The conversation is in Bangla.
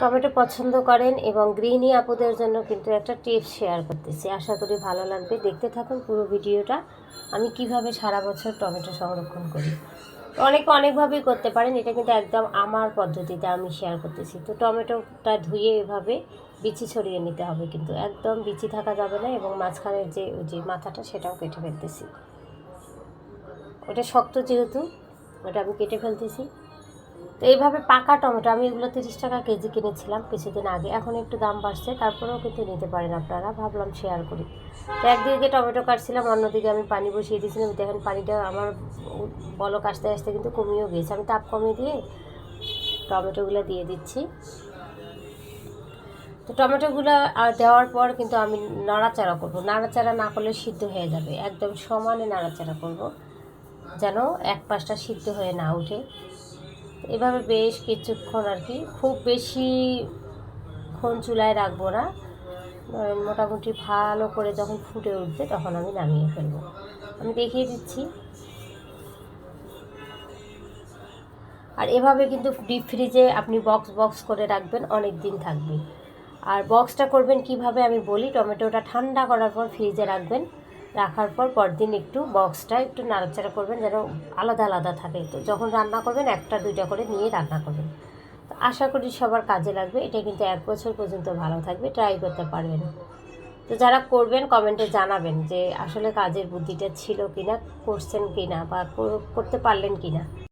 টমেটো পছন্দ করেন এবং গৃহিণী আপুদের জন্য কিন্তু একটা টিপস শেয়ার করতেছি। আশা করি ভালো লাগবে। দেখতে থাকুন পুরো ভিডিওটা। আমি কীভাবে সারা বছর টমেটো সংরক্ষণ করি? অনেকে অনেকভাবেই করতে পারেন। এটা কিন্তু একদম আমার পদ্ধতিতে আমি শেয়ার করতেছি। তো টমেটোটা ধুয়ে এভাবে বিচি ছড়িয়ে নিতে হবে কিন্তু একদম বিচি থাকা যাবে না এবং মাঝখানের যে যে মাথাটা সেটাও কেটে ফেলতেছি। ওটা শক্ত যেহেতু, ওটা আমি কেটে ফেলতেছি। তো এইভাবে পাকা টমেটো, আমি এগুলো তিরিশ টাকা কেজি কিনেছিলাম কিছুদিন আগে, এখন একটু দাম বাড়ছে, তারপরেও কিন্তু নিতে পারেন আপনারা, ভাবলাম শেয়ার করি। তো একদিকে টমেটো কাটছিলাম, অন্যদিকে আমি পানি বসিয়ে দিয়েছিলাম, দেখেন পানিটা আমার বলক আসতে আসতে কিন্তু কমিয়েও গিয়েছে, আমি তাপ কমিয়ে দিয়ে টমেটোগুলো দিয়ে দিচ্ছি। তো টমেটোগুলো দেওয়ার পর কিন্তু আমি নাড়াচাড়া করব, নাড়াচাড়া না করলে সিদ্ধ হয়ে যাবে, একদম সমানে নাড়াচাড়া করব, যেন এক পাশটা সিদ্ধ হয়ে না ওঠে। এভাবে বেশ কিছুক্ষণ আর কি, খুব বেশি ক্ষণ চুলায় রাখব না। মোটামুটি ভালো করে যখন ফুটে উঠবে তখন আমি নামিয়ে ফেলব। আমি দেখিয়ে দিচ্ছি। আর এভাবে কিন্তু ডিপ ফ্রিজে আপনি বক্স বক্স করে রাখবেন, অনেক দিন থাকবে। আর বক্সটা করবেন কীভাবে আমি বলি, টমেটোটা ঠান্ডা করার পর ফ্রিজে রাখবেন। রাখার পর পরদিন একটু বক্সটা একটু নাড়াচাড়া করবেন যেন আলাদা আলাদা থাকে। তো যখন রান্না করবেন, একটা, দুইটা করে নিয়ে রান্না করবেন। তো আশা করি সবার কাজে লাগবে। এটা কিন্তু এক বছর পর্যন্ত ভালো থাকবে ট্রাই করতে পারবেন। তো যারা করবেন কমেন্টে জানাবেন যে আসলে কাজের বুদ্ধিটা ছিল কিনা, করছেন কিনা বা কর- করতে পারলেন কিনা।